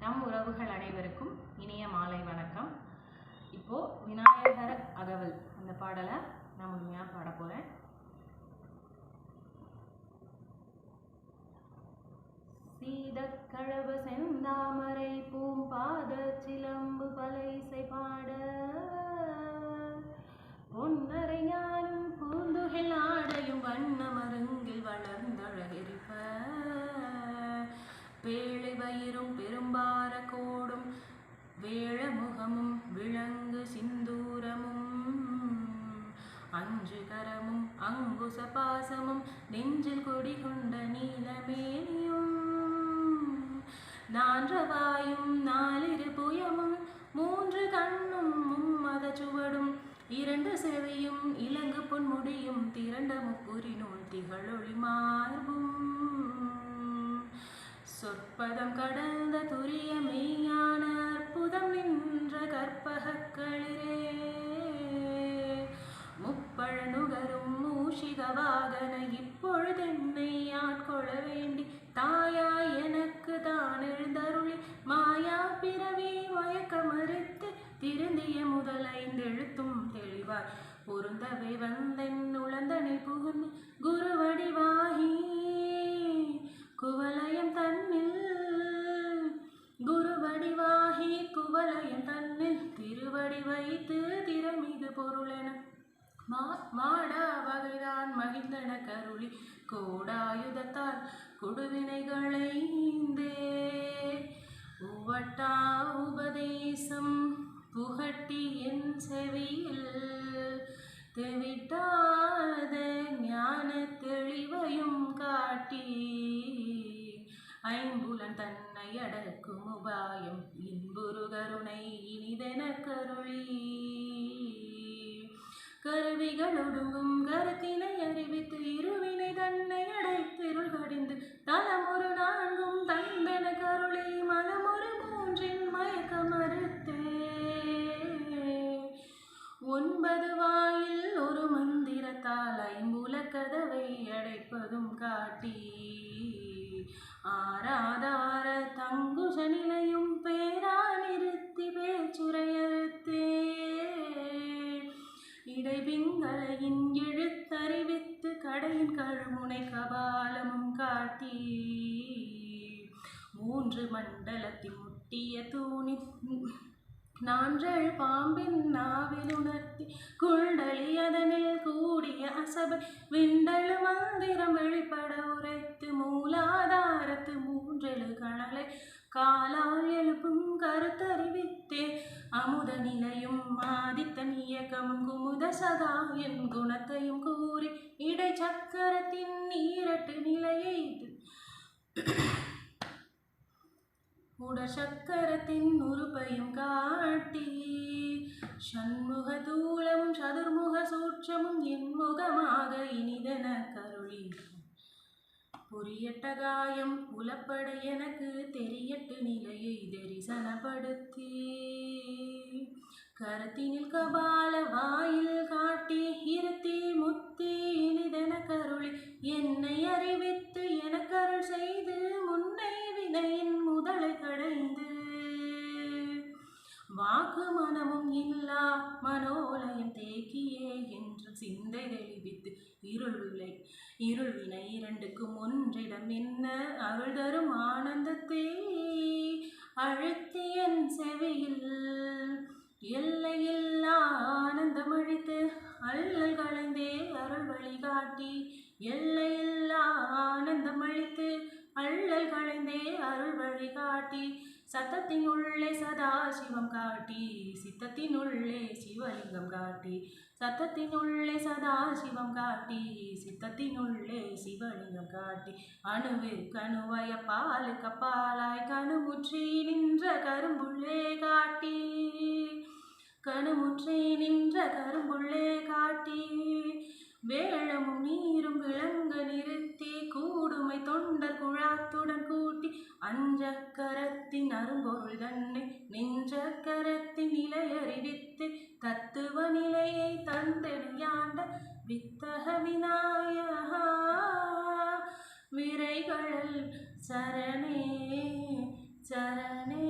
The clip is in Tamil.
நம் உறவுகள் அனைவருக்கும் இனிய மாலை வணக்கம். இப்போ விநாயகர் அகவல் அந்த பாடலை நான் முழுமையாக பாட போகிறேன் சீதக்கழவ செந்தாமரை பூம்பாத சிலம்பு பலைசை பாட பொன்னரை ஞானும் பூந்துகில் ஆடையும் வண்ண மருங்கில் வளர்ந்தழகிருப்ப பேழை வயிறும் பெரும்பார கோடும் வேழமுகமும் விளங்கு சிந்தூரமும். அஞ்சு கரமும் அங்குச பாசமும் நெஞ்சில் கொடி கொண்ட நீலமேனியும். நான்றவாயும் நாலிரு புயமும் மூன்று கண்ணும் மும்மத சுவடும். இரண்டு செவியும் இலங்கு பொன்முடியும் திரண்ட முப்புரி நூல் திகழொளி மார்பும். சொற்பதம் கடந்த துரிய மெய்யான அற்புதம் நின்ற கற்பகக் களிரே முப்பழனுகரும் மூஷிக வாகன இப்பொழுதென்னை ஆட்கொள்ள வேண்டி தாயா எனக்கு தான் எழுந்தருளி மாயா பிறவி மயக்கமறுத்து திருந்திய முதல் ஐந்தெழுத்தும் தெளிவாய். பொருந்தவை வந்தென் உழந்தனை புகுந்து குருவடிவாகி பொருளென. மா மாடா வகைதான் மகிழ்ந்தன கருளி. கோடாயுதத்தால் கொடுவினைகளைந்தே உவட்டா உபதேசம் புகட்டி என் செவியில். தெவிட்டாத ஞான தெளிவையும் காட்டி. ஐம்புலன் தன்னை அடக்கும் உபாயம் இன்புரு கருணை இனிதென கருளி. கருவிகள் ஒடுங்கும் கருத்தினை அறிவித்து இருவினை தன்னை அடைத்திருள் கடிந்து தலமொரு நான்கும் தந்தன கருளி மலமொரு மூன்றின் மயக்க மறுத்தே ஒன்பது வாயில் ஒரு மந்திரத்தால் ஐம்புல கதவை அடைப்பதும் காட்டி. ஆராதார தங்குச நிலையும் இடைபிங்களையின் இழுத்தறிவித்து கடையின் கழுமுனை கபாலமும் காட்டி. மூன்று மண்டலத்தின் முட்டிய தூணி நான்றல் பாம்பின் நாவில் உணர்த்தி குண்டலி அதனில் கூடிய அசபை விண்டல் மந்திரம் வெளிப்பட உரைத்து மூலாதாரத்து மூன்றெழு கணலை காலால் எழுப்பும் கருத்தறிவித்தே அமுத நிலையும் ஆதித்தன் இயக்கமும் குமுத சதா என் குணத்தையும் கூறி இடை சக்கரத்தின் நீரட்டு நிலையை உட சக்கரத்தின் உறுப்பையும் காட்டி சண்முக தூளம் சதுர்முக சூட்சமும் என்முகமாக இனிதென கருளி. புரியட்ட காயம் புலப்பட எனக்கு தெரியட்டு நிலையை தரிசனப்படுத்தி கருத்தினில் கபால வாயில் காட்டி இருத்தி முத்தி இனிதென கருளி என்னை அறிவித்து எனக்கருள் செய்து முன்னை வினையின் முதலை கடைந்து. வாக்கு மனமும் இல்லா மனோலயம் தேக்கியே என்று சிந்தை தெளிவித்து இருள் விளை இருள் வினை இரண்டுக்கும் ஒன்றிடம் என்ன அருள் தரும் ஆனந்தத்தை அழுத்தி என் செவியில் எல்லையில்லா ஆனந்தம் அழித்து அல்லல் கலந்தே அருள் வழிகாட்டி எல்லையில்லா ஆனந்தம் அழித்து அள்ளல் களைந்தே அருள் வழிகாட்டி சத்தத்தின் உள்ளே சதா சிவம் காட்டி சித்தத்தின் உள்ளே சிவலிங்கம் காட்டி சத்தத்தின் உள்ளே சதா சிவம் காட்டி சித்தத்தின் உள்ளே சிவலிங்கம் காட்டி அணுவு கணுவய பாலுக்கு பாலாய் கணுமுற்றி நின்ற கரும்புள்ளே காட்டி. கணுமுற்றி நின்ற கரும்புள்ளே காட்டி வேளமும் நீரும் விளங்க நிறுத்தி கூடுமை தொண்டர் குழாத்துடன் கூட்டி அஞ்சக்கரத்தின் அரும்பொருள் தன்னை நெஞ்சக்கரத்தின் நிலை அறிவித்து தத்துவ நிலையை தந்தெடியாண்ட வித்தக விநாயகா. விரைகள் சரணே சரணே.